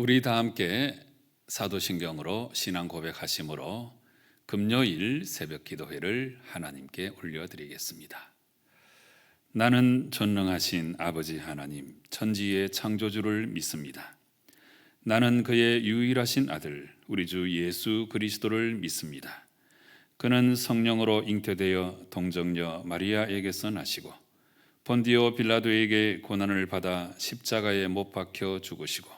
우리 다 함께 사도신경으로 신앙 고백하심으로 금요일 새벽 기도회를 하나님께 올려드리겠습니다. 나는 전능하신 아버지 하나님, 천지의 창조주를 믿습니다. 나는 그의 유일하신 아들, 우리 주 예수 그리스도를 믿습니다. 그는 성령으로 잉태되어 동정녀 마리아에게서 나시고 본디오 빌라도에게 고난을 받아 십자가에 못 박혀 죽으시고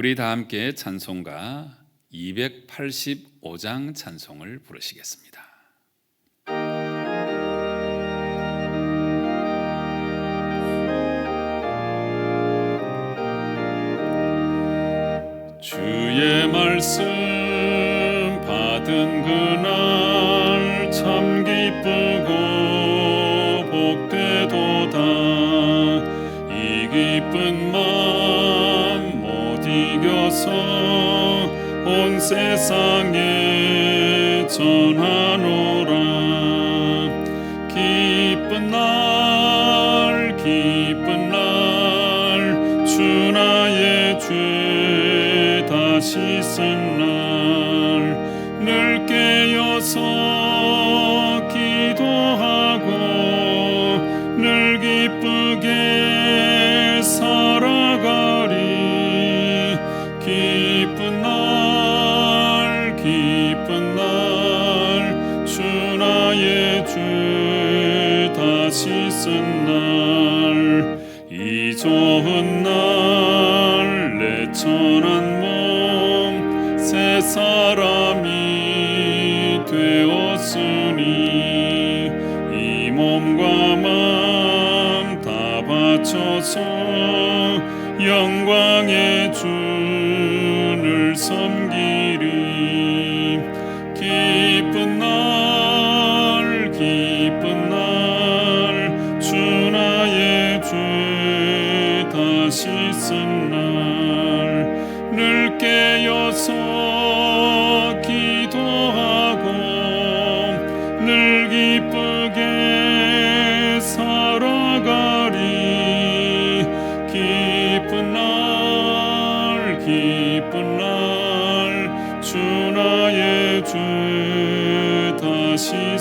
우리 다 함께 찬송가 285장 찬송을 부르시겠습니다. 주의 말씀 받은 그 이겨서. 온 세상에 전하노라. 기쁜 날 기쁜 날 주 나의 죄 다시 쓴날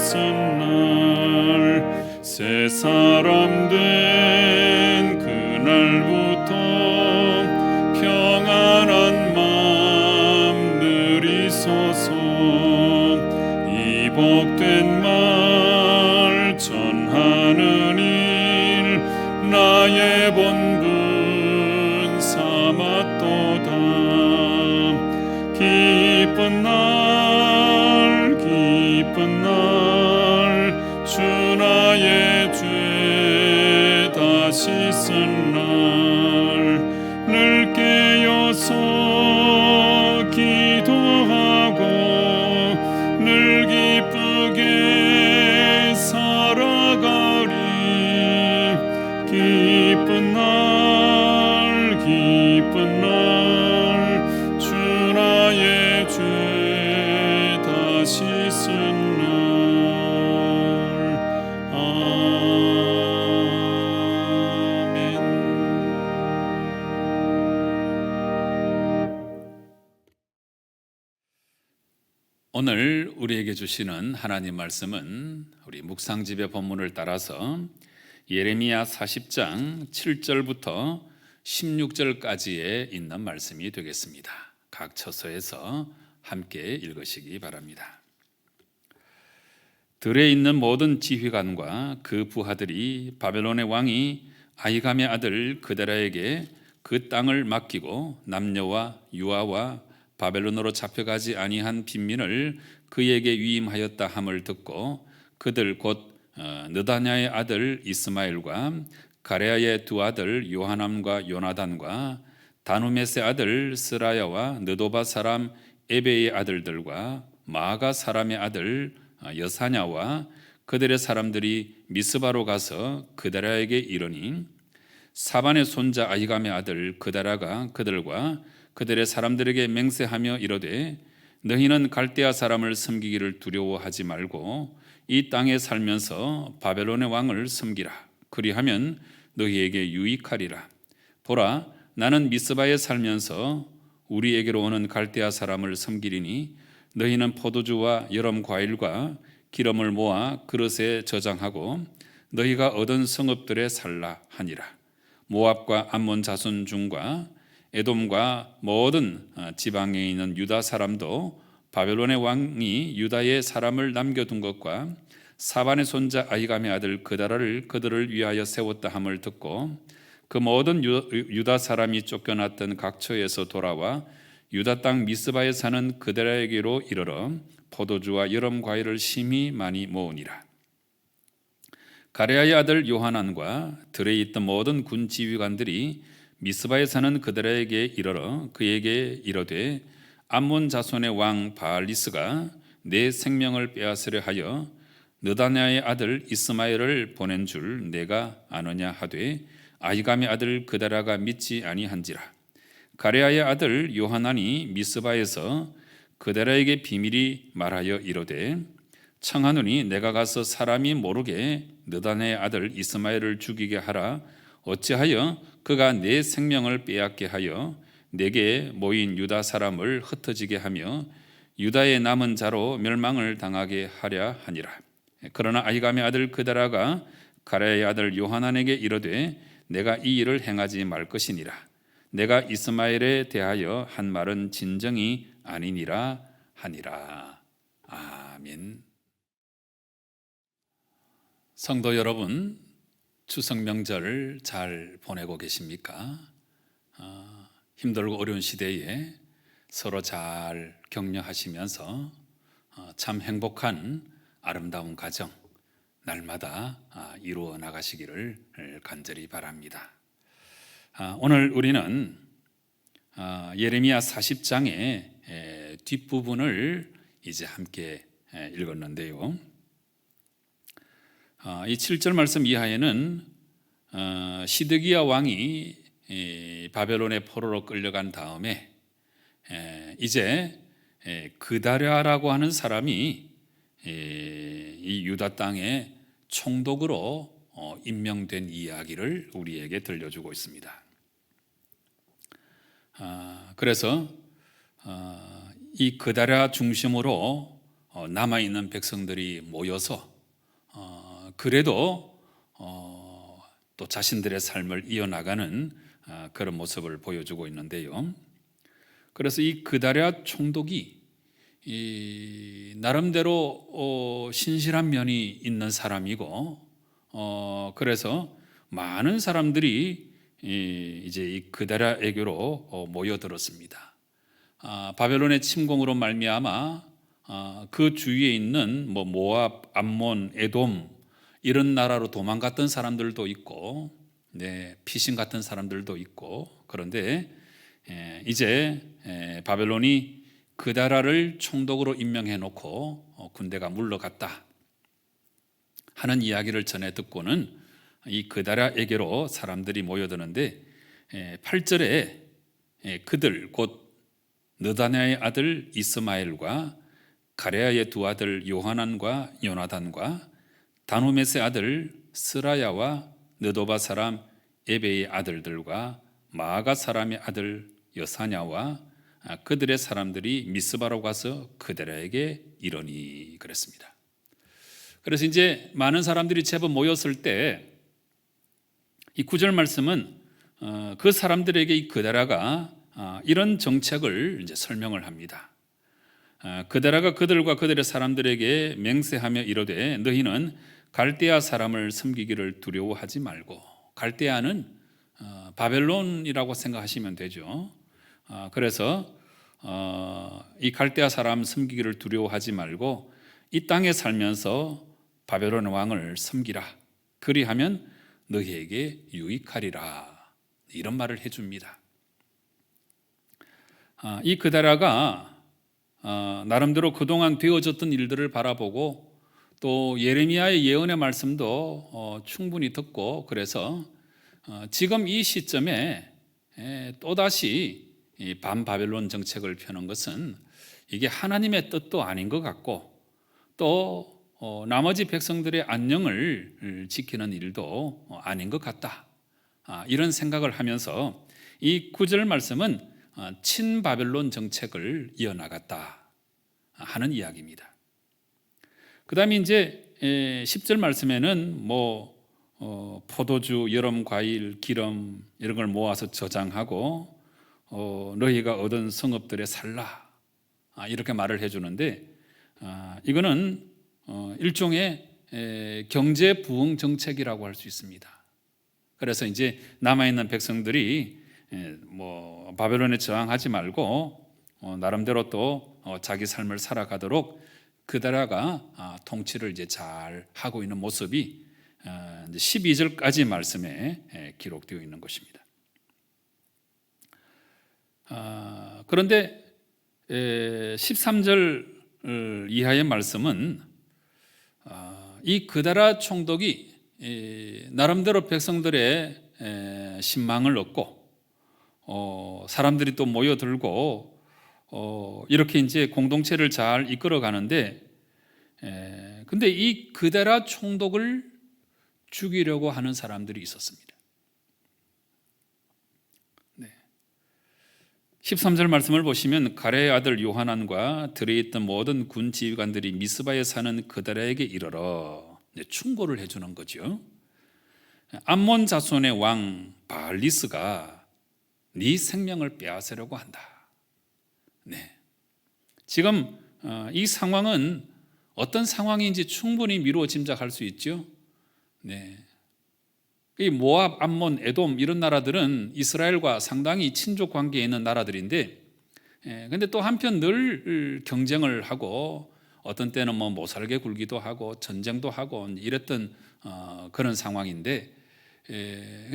다시 쓴날새 사람 된 그날부터 평안한 마음 누리소서 이 복된 말 전하는 일 나의 본 오늘 우리에게 주시는 하나님 말씀은 우리 묵상집의 본문을 따라서 예레미야 40장 7절부터 16절까지에 있는 말씀이 되겠습니다. 각 처서에서 함께 읽으시기 바랍니다. 들에 있는 모든 지휘관과 그 부하들이 바벨론의 왕이 아이감의 아들 그데라에게 그 땅을 맡기고 남녀와 유아와 바벨론으로 잡혀가지 아니한 빈민을 그에게 위임하였다 함을 듣고 그들 곧 어, 느다냐의 아들 이스마엘과 가레아의 두 아들 요하남과 요나단과 다누메스의 아들 스라야와 느도바 사람 에베의 아들들과 마가 사람의 아들 여사냐와 그들의 사람들이 미스바로 가서 그다라에게 이르니 사반의 손자 아히감의 아들 그다라가 그들과 그들의 사람들에게 맹세하며 이르되 너희는 갈대아 사람을 섬기기를 두려워하지 말고 이 땅에 살면서 바벨론의 왕을 섬기라. 그리하면 너희에게 유익하리라. 보라 나는 미스바에 살면서 우리에게로 오는 갈대아 사람을 섬기리니 너희는 포도주와 여름 과일과 기름을 모아 그릇에 저장하고 너희가 얻은 성읍들에 살라 하니라. 모압과 암몬 자손 중과 에돔과 모든 어, 지방에 있는 유다 사람도 바벨론의 왕이 유다의 사람을 남겨둔 것과 사반의 손자 아이감의 아들 그다라를 그들을 위하여 세웠다 함을 듣고 그 모든 유- 유다 사람이 쫓겨났던 각처에서 돌아와 유다 땅 미스바에 사는 그들에게로 이르러 포도주와 여름 과일을 심히 많이 모으니라. 가레아의 아들 요하난과 들에 있던 모든 군 지휘관들이 미스바에 사는 그들에게 이르러 그에게 이르되 암몬 자손의 왕 바알리스가 내 생명을 빼앗으려 하여 느다냐의 아들 이스마엘을 보낸 줄 내가 아느냐 하되 아이감의 아들 그다라가 믿지 아니한지라. 가레아의 아들 요하난이 미스바에서 그다라에게 비밀이 말하여 이르되 청하노니 내가 가서 사람이 모르게 느단의 아들 이스마엘을 죽이게 하라. 어찌하여 그가 내 생명을 빼앗게 하여 내게 모인 유다 사람을 흩어지게 하며 유다의 남은 자로 멸망을 당하게 하려 하니라. 그러나 아이감의 아들 그다라가 가레의 아들 요하난에게 이르되 내가 이 일을 행하지 말 것이니라. 내가 이스마엘에 대하여 한 말은 진정이 아니니라 하니라. 아멘. 성도 여러분, 추석 명절을 잘 보내고 계십니까? 어, 힘들고 어려운 시대에 서로 잘 격려하시면서 어, 참 행복한 아름다운 가정 날마다 아, 이루어 나가시기를 간절히 바랍니다. 아, 오늘 우리는 아, 예레미야 40장의 뒷부분을 이제 함께 에, 읽었는데요. 아, 이 7절 말씀 이하에는 어, 시드기야 왕이 이 바벨론의 포로로 끌려간 다음에 에, 이제 에, 그다랴라고 하는 사람이 에, 이 유다 땅에 총독으로 어, 임명된 이야기를 우리에게 들려주고 있습니다. 아, 그래서 어, 이 그다랴 중심으로 어, 남아 있는 백성들이 모여서 어, 그래도 어, 또 자신들의 삶을 이어나가는 아, 그런 모습을 보여주고 있는데요. 그래서 이 그다랴 총독이 이 나름대로 어, 신실한 면이 있는 사람이고 어, 그래서 많은 사람들이 이, 이제 이 그다랴에게로 어, 모여들었습니다. 아, 바벨론의 침공으로 말미암아 아, 그 주위에 있는 뭐 모압, 암몬, 에돔 이런 나라로 도망갔던 사람들도 있고, 네, 피신 같은 사람들도 있고 그런데 에, 이제 에, 바벨론이 그다라를 총독으로 임명해 놓고 어, 군대가 물러갔다. 하는 이야기를 전해 듣고는 이 그다라에게로 사람들이 모여드는데 8절에 그들 곧 느다냐의 아들 이스마엘과 가레아의 두 아들 요하난과 요나단과 다누메스의 아들 스라야와 느도바 사람 에베의 아들들과 마아가 사람의 아들 여사냐와 그들의 사람들이 미스바로 가서 그들에게 이르니 그랬습니다. 그래서 이제 많은 사람들이 제법 모였을 때 이 구절 말씀은 어, 그 사람들에게 이 그다라가 아, 이런 정책을 이제 설명을 합니다. 아, 그다라가 그들과 그들의 사람들에게 맹세하며 이르되 너희는 갈대아 사람을 섬기기를 두려워하지 말고 갈대아는 어, 바벨론이라고 생각하시면 되죠. 아, 그래서 어, 이 갈대아 사람 섬기기를 두려워하지 말고 이 땅에 살면서 바벨론 왕을 섬기라. 그리하면 너희에게 유익하리라. 이런 말을 해줍니다. 아, 이 그다라가 어, 나름대로 그동안 되어졌던 일들을 바라보고 또 예레미야의 예언의 말씀도 어, 충분히 듣고 그래서 어, 지금 이 시점에 에, 또다시 이 반바벨론 정책을 펴는 것은 이게 하나님의 뜻도 아닌 것 같고 또 어, 나머지 백성들의 안녕을 음, 지키는 일도 어, 아닌 것 같다. 아, 이런 생각을 하면서 이 구절 말씀은 어, 친바벨론 정책을 이어나갔다 하는 이야기입니다. 그 다음에 이제 10절 말씀에는 뭐 어, 포도주, 여름 과일, 기름 이런 걸 모아서 저장하고 어, 너희가 얻은 성읍들에 살라 아, 이렇게 말을 해주는데 아, 이거는 어, 일종의 에, 경제 부흥 정책이라고 할 수 있습니다. 그래서 이제 남아 있는 백성들이 에, 뭐 바벨론에 저항하지 말고 어, 나름대로 또 어, 자기 삶을 살아가도록 그다라가 아, 통치를 이제 잘 하고 있는 모습이 아, 이제 12절까지 말씀에 에, 기록되어 있는 것입니다. 아, 그런데 에, 13절 이하의 말씀은 아, 이 그다라 총독이 에, 나름대로 백성들의 에, 신망을 얻고 어, 사람들이 또 모여들고 어, 이렇게 이제 공동체를 잘 이끌어 가는데 에, 근데 이 그다라 총독을 죽이려고 하는 사람들이 있었습니다. 네. 13절 말씀을 보시면 가레의 아들 요하난과 들에 있던 모든 군 지휘관들이 미스바에 사는 그다라에게 이르러 네, 충고를 해주는 거죠. 암몬 자손의 왕 바알리스가 네 생명을 빼앗으려고 한다. 네. 지금 어, 이 상황은 어떤 상황인지 충분히 미루어 짐작할 수 있죠. 네. 이 모압, 암몬, 에돔 이런 나라들은 이스라엘과 상당히 친족 관계에 있는 나라들인데, 예, 근데 또 한편 늘 경쟁을 하고 어떤 때는 뭐 못살게 굴기도 하고 전쟁도 하고 이랬던 어, 그런 상황인데, 예,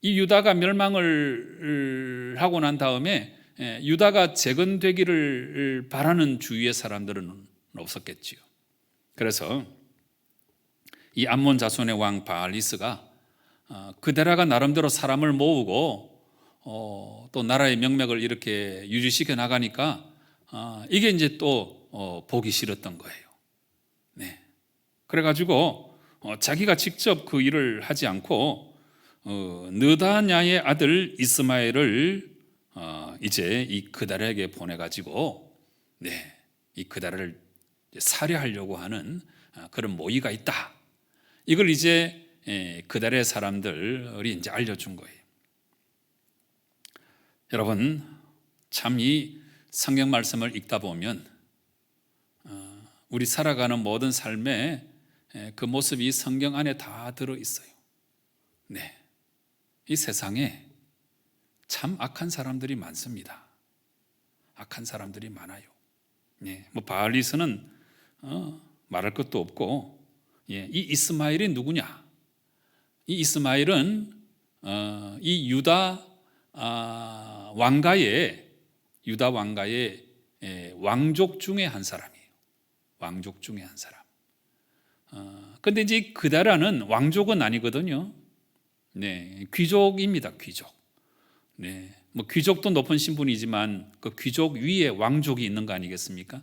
이 유다가 멸망을 하고 난 다음에 예, 유다가 재건되기를 바라는 주위의 사람들은 없었겠지요. 그래서 이 암몬 자손의 왕 바알리스가 어, 그데라가 나름대로 사람을 모으고 어, 또 나라의 명맥을 이렇게 유지시켜 나가니까 어, 이게 이제 또 어, 보기 싫었던 거예요. 네. 그래가지고 어, 자기가 직접 그 일을 하지 않고 어, 느다냐의 아들 이스마엘을 어, 이제 이 그다라에게 보내가지고 네, 이 그다라를 살해하려고 하는 어, 그런 모의가 있다. 이걸 이제 예, 그달의 사람들이 이제 알려준 거예요. 여러분 참 이 성경 말씀을 읽다 보면 어, 우리 살아가는 모든 삶에 예, 그 모습이 성경 안에 다 들어 있어요. 네, 이 세상에 참 악한 사람들이 많습니다. 악한 사람들이 많아요. 네, 뭐 바알리스는 어, 말할 것도 없고, 예, 이 이스마엘이 누구냐? 이 이스마엘은 어, 이 유다 아, 왕가의 유다 왕가의 예, 왕족 중에 한 사람이에요. 왕족 중에 한 사람. 어, 근데 이제 그다라는 왕족은 아니거든요. 네, 귀족입니다. 귀족. 네, 뭐 귀족도 높은 신분이지만 그 귀족 위에 왕족이 있는 거 아니겠습니까?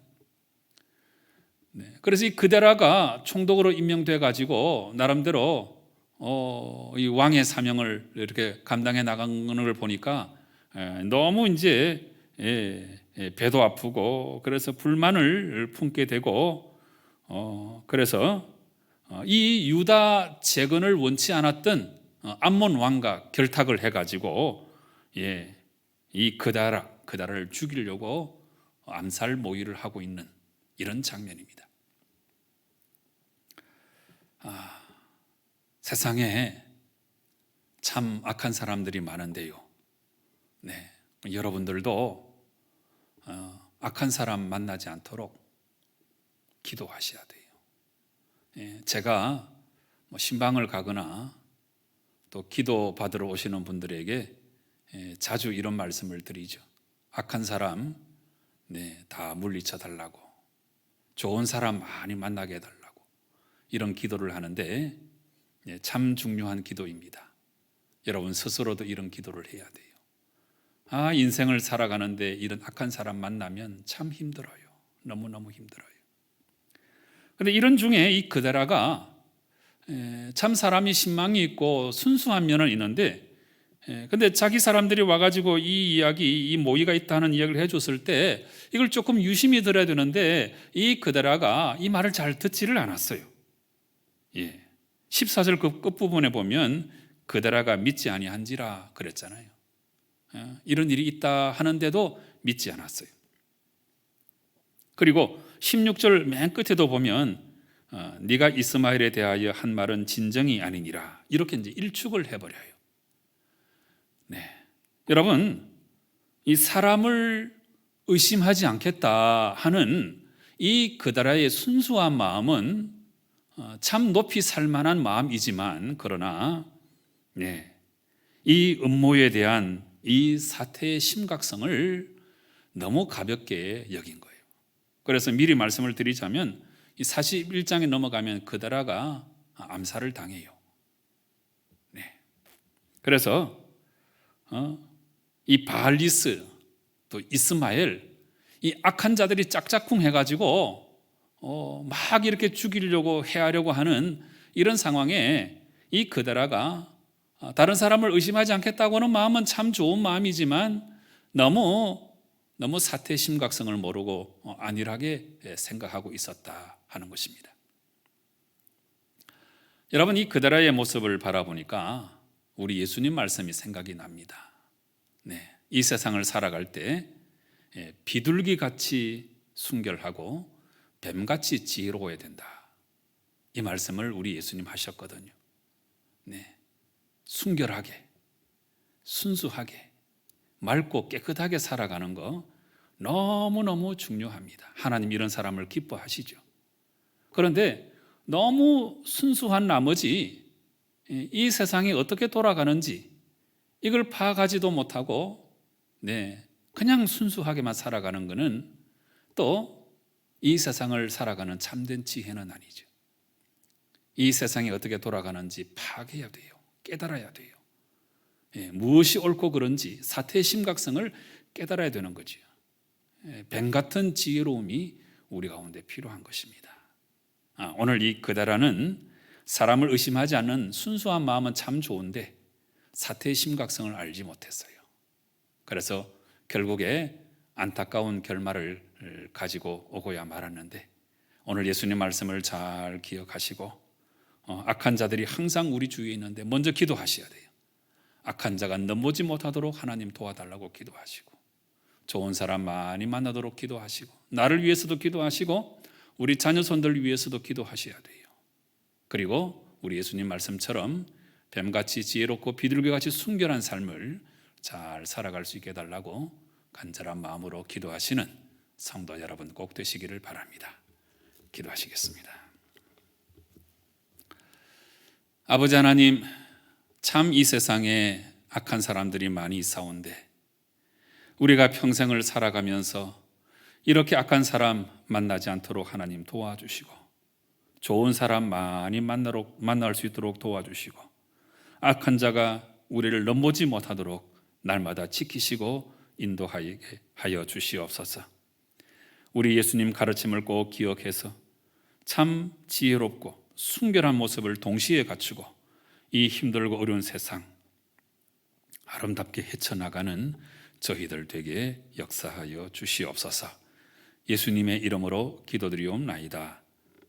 네, 그래서 이 그데라가 총독으로 임명돼 가지고 나름대로 어, 이 왕의 사명을 이렇게 감당해 나가는 걸 보니까 에, 너무 이제 예, 예, 배도 아프고 그래서 불만을 품게 되고 어, 그래서 어, 이 유다 재건을 원치 않았던 어, 암몬 왕과 결탁을 해가지고 예, 이 그다라 그다라를 죽이려고 암살 모의를 하고 있는 이런 장면입니다. 아, 세상에 참 악한 사람들이 많은데요. 네, 여러분들도 어, 악한 사람 만나지 않도록 기도하셔야 돼요. 예, 제가 뭐 신방을 가거나 또 기도 받으러 오시는 분들에게 예, 자주 이런 말씀을 드리죠. 악한 사람 네, 다 물리쳐 달라고 좋은 사람 많이 만나게 해 달라고 이런 기도를 하는데 예, 참 중요한 기도입니다. 여러분 스스로도 이런 기도를 해야 돼요. 아, 인생을 살아가는데 이런 악한 사람 만나면 참 힘들어요. 너무너무 힘들어요. 근데 이런 중에 이 그데라가 에, 참 사람이 신망이 있고 순수한 면은 있는데 에, 근데 자기 사람들이 와가지고 이 이야기, 이 모의가 있다는 이야기를 해줬을 때 이걸 조금 유심히 들어야 되는데 이 그데라가 이 말을 잘 듣지를 않았어요. 예. 14절 그 끝부분에 보면 그데라가 믿지 아니한지라 그랬잖아요. 예, 이런 일이 있다 하는데도 믿지 않았어요. 그리고 16절 맨 끝에도 보면 어, 네가 이스마엘에 대하여 한 말은 진정이 아니니라 이렇게 이제 일축을 해버려요. 네, 여러분 이 사람을 의심하지 않겠다 하는 이 그다라의 순수한 마음은 어, 참 높이 살만한 마음이지만 그러나 네, 이 음모에 대한 이 사태의 심각성을 너무 가볍게 여긴 거예요. 그래서 미리 말씀을 드리자면 이 41장에 넘어가면 그다라가 암살을 당해요. 네. 그래서 어, 이 바알리스 또 이스마엘 이 악한 자들이 짝짝꿍 해가지고 어, 막 이렇게 죽이려고 해하려고 하는 이런 상황에 이 그다라가 아, 다른 사람을 의심하지 않겠다고 하는 마음은 참 좋은 마음이지만 너무 너무 사태의 심각성을 모르고 어, 안일하게 생각하고 있었다 하는 것입니다. 여러분 이 그다라의 모습을 바라보니까 우리 예수님 말씀이 생각이 납니다. 네, 이 세상을 살아갈 때 예, 비둘기 같이 순결하고 뱀같이 지혜로워야 된다. 이 말씀을 우리 예수님 하셨거든요. 네. 순결하게, 순수하게, 맑고 깨끗하게 살아가는 거 너무너무 중요합니다. 하나님 이런 사람을 기뻐하시죠. 그런데 너무 순수한 나머지 이 세상이 어떻게 돌아가는지 이걸 파악하지도 못하고 네, 그냥 순수하게만 살아가는 것은 또 이 세상을 살아가는 참된 지혜는 아니죠. 이 세상이 어떻게 돌아가는지 파악해야 돼요. 깨달아야 돼요. 예, 무엇이 옳고 그런지 사태의 심각성을 깨달아야 되는 거죠. 예, 뱀 같은 지혜로움이 우리 가운데 필요한 것입니다. 아, 오늘 이 그다라는 사람을 의심하지 않는 순수한 마음은 참 좋은데 사태의 심각성을 알지 못했어요. 그래서 결국에 안타까운 결말을 가지고 오고야 말았는데 오늘 예수님 말씀을 잘 기억하시고 어, 악한 자들이 항상 우리 주위에 있는데 먼저 기도하셔야 돼요. 악한 자가 넘보지 못하도록 하나님 도와달라고 기도하시고 좋은 사람 많이 만나도록 기도하시고 나를 위해서도 기도하시고 우리 자녀 손들 위해서도 기도하셔야 돼요. 그리고 우리 예수님 말씀처럼 뱀같이 지혜롭고 비둘기같이 순결한 삶을 잘 살아갈 수 있게 해달라고 간절한 마음으로 기도하시는 성도 여러분 꼭 되시기를 바랍니다. 기도하시겠습니다. 아버지 하나님, 참 이 세상에 악한 사람들이 많이 있사온데 우리가 평생을 살아가면서 이렇게 악한 사람 만나지 않도록 하나님 도와주시고 좋은 사람 많이 만나러, 만날 수 있도록 도와주시고 악한 자가 우리를 넘보지 못하도록 날마다 지키시고 인도하여 주시옵소서. 우리 예수님 가르침을 꼭 기억해서 참 지혜롭고 순결한 모습을 동시에 갖추고 이 힘들고 어려운 세상 아름답게 헤쳐나가는 저희들 되게 역사하여 주시옵소서. 예수님의 이름으로 기도드리옵나이다.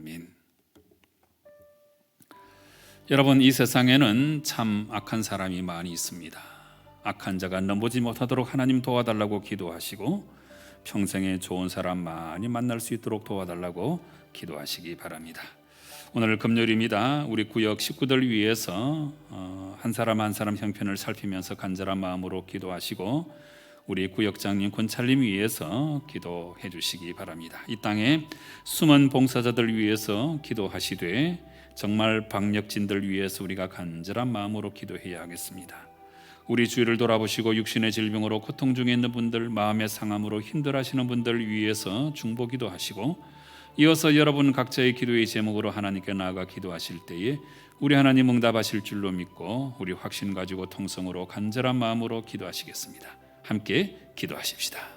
멘. 여러분 이 세상에는 참 악한 사람이 많이 있습니다. 악한 자가 넘보지 못하도록 하나님 도와달라고 기도하시고 평생에 좋은 사람 많이 만날 수 있도록 도와달라고 기도하시기 바랍니다. 오늘 금요일입니다. 우리 구역 식구들 위해서 어, 한 사람 한 사람 형편을 살피면서 간절한 마음으로 기도하시고 우리 구역장님 권찰님 위해서 기도해 주시기 바랍니다. 이 땅에 숨은 봉사자들 위해서 기도하시되 정말 방역진들 위해서 우리가 간절한 마음으로 기도해야 하겠습니다. 우리 주위를 돌아보시고 육신의 질병으로 고통 중에 있는 분들, 마음의 상함으로 힘들어하시는 분들 위해서 중보 기도 하시고 이어서 여러분 각자의 기도의 제목으로 하나님께 나아가 기도하실 때에 우리 하나님 응답하실 줄로 믿고 우리 확신 가지고 통성으로 간절한 마음으로 기도하시겠습니다. 함께 기도하십시다.